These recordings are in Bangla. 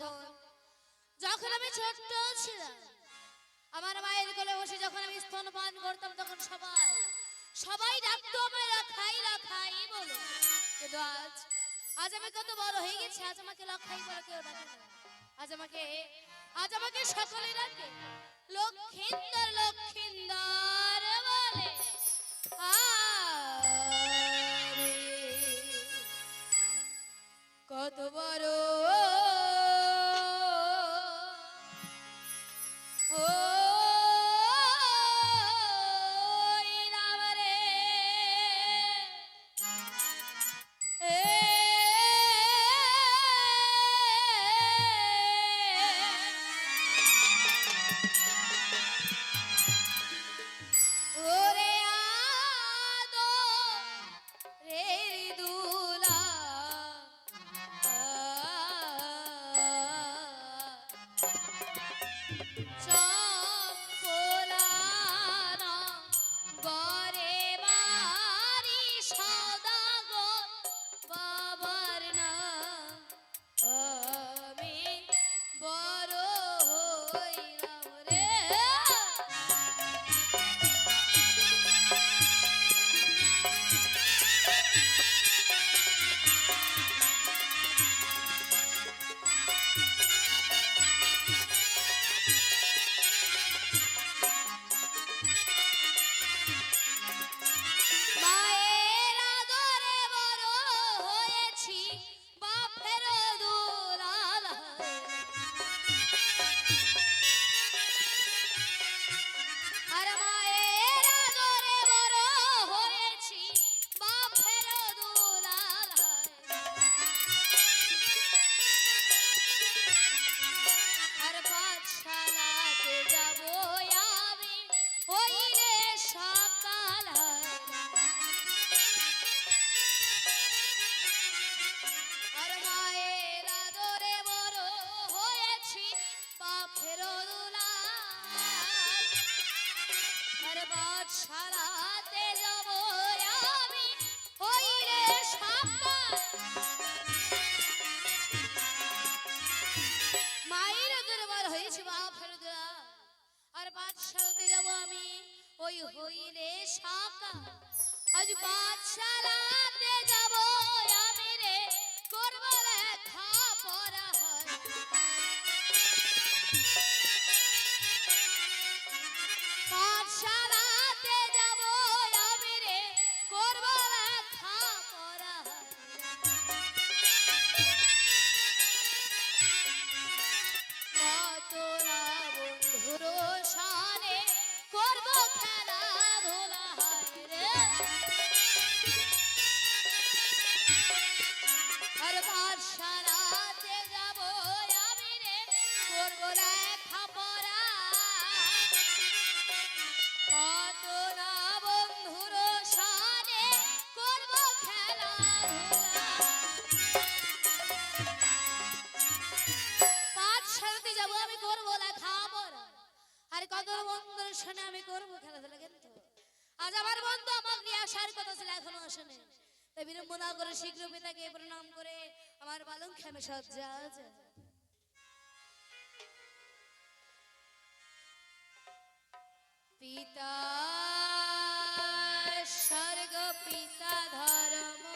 তখন, যখন আমি ছোট্ট ছিলাম, আমার মায়ের কোলে বসে যখন আমি স্তনপান করতাম, তখন সবাই সবাই ডাকতো আমায় রাখাই রাখাই বলে। কিন্তু আজ আজ আমি কত বড় হয়ে গেছি, আজ আমাকে লক্ষাই বলে কেউ ডাকে আজ আমাকে আজ আমাকে সকলে ডাকে, লক্ষিন্দর লক্ষিন্দর বলে। কত বড় পাঠশালাতে যাব আমি। ওই হইলে সকাল। আজ পাঠশালাতে যাব। আসার কথা ছিল, এখনও আসেনি তাই করে শীঘ্র পিতাকে প্রণাম করে আমার বালং খেমে সজ্জা আছে। পিতা, স্বর্গ, পিতা ধর্ম।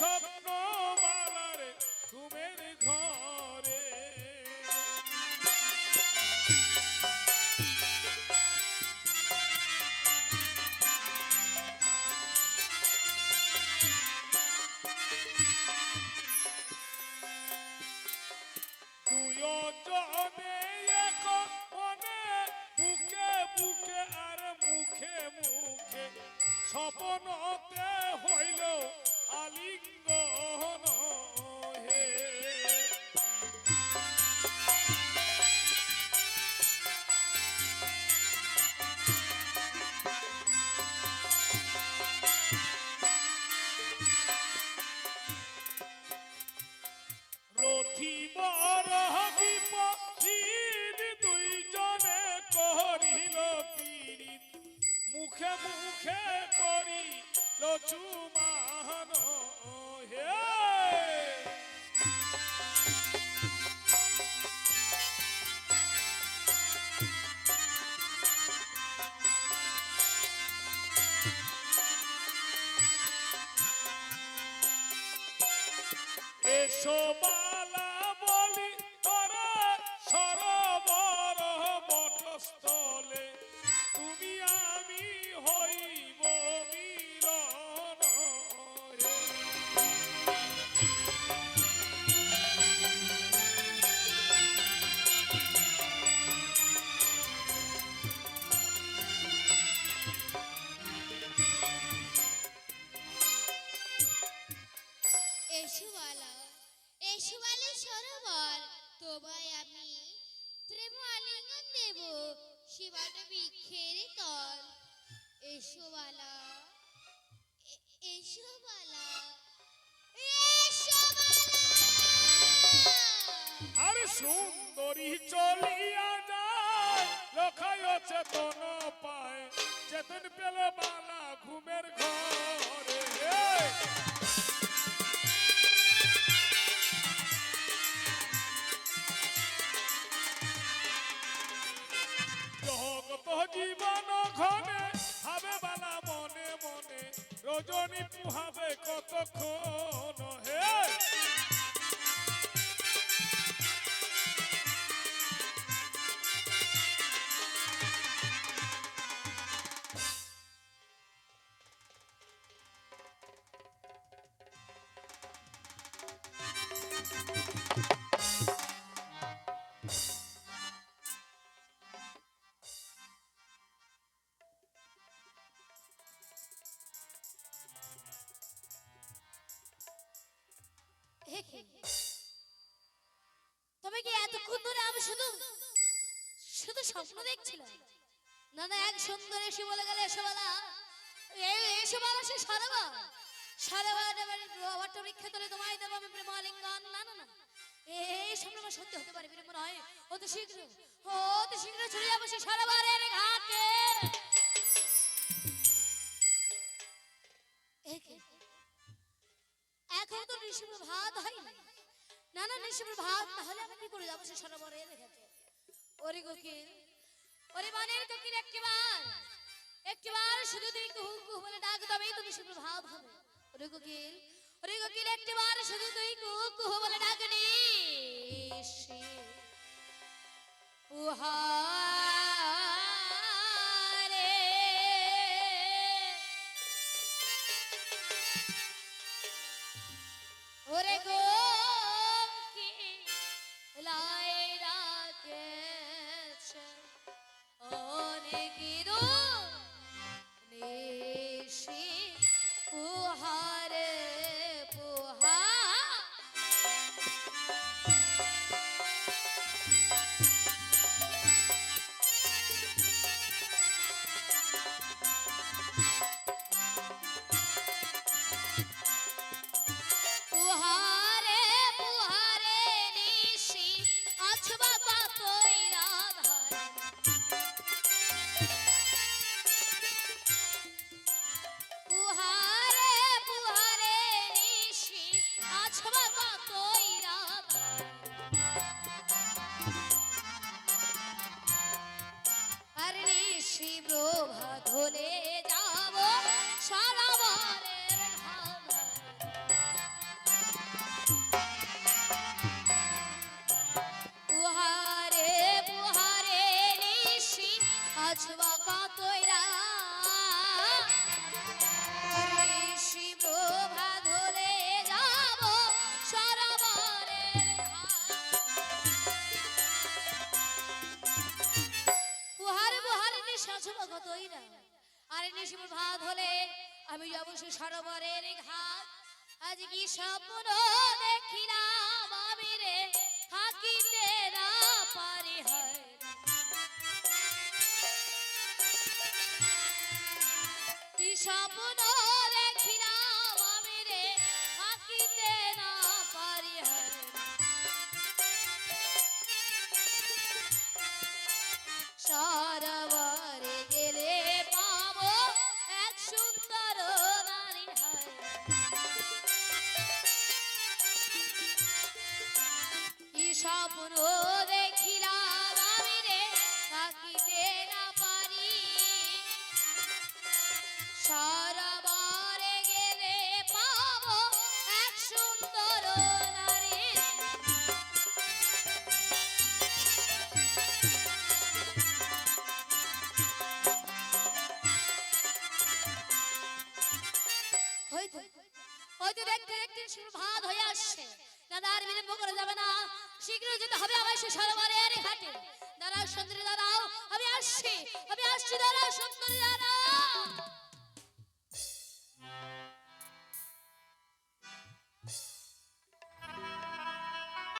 দেই বৃক্ষের তল। এসো বালা এসো বালা আর সুন্দরী চলিয়া যায় লখায় চেতন পায়। চেতন পেল বালা ঘুমের ঘরে হে। তবে কি এতক্ষণ ধরে আমি শুধু শুধু স্বপ্ন দেখছিলাম? না না, এক সুন্দর এসে বলে গেলে, এসে বলা। এই, এসে বলা, সে সারাবার। সারাবার এবার রবারটা বৃক্ষে তোলে তোমায় দেবো আমি প্রেম না না না। এই স্বপ্ন আমার সে সারাবারের ঘাটে। না না ঋষির ভাত? তাহলে আমি কি করে যাব? সে সরোবরে রেখেছে। ওরে কোকিল, ওরে বানের কোকিল, একটিবার একবার শুধু তুই কুহু কুহু বলে ডাক, তবেই তুমি ঋষির ভাব হবে ওরে কোকিল ওরে কোকিল, একটিবার শুধু তুই কুহু কুহু দই না আর ভাত হলে আমি যাব সরোবরের আজ কি স্বপ্ন দেখিলাম আমি রে, হাকিতে না পারি হয়। কি স্বপ্ন স্বপ্ন দেখিলাম আমি রে, থাকিতে না পারি। সরোবরে গেলে পাবো এক সুন্দর নারী। হয়তো হয়তো। হয়ে আসছে। দাদা আর বিলম্ব করা যাবে না। শীঘ্র যেতে হবে আমার সে সরোবরের ঘাটে। দাঁড়াও, সুন্দরী, দাঁড়াও। আমি আসছি আমি আসছি, দাঁড়াও, সুন্দরী, দাঁড়াও।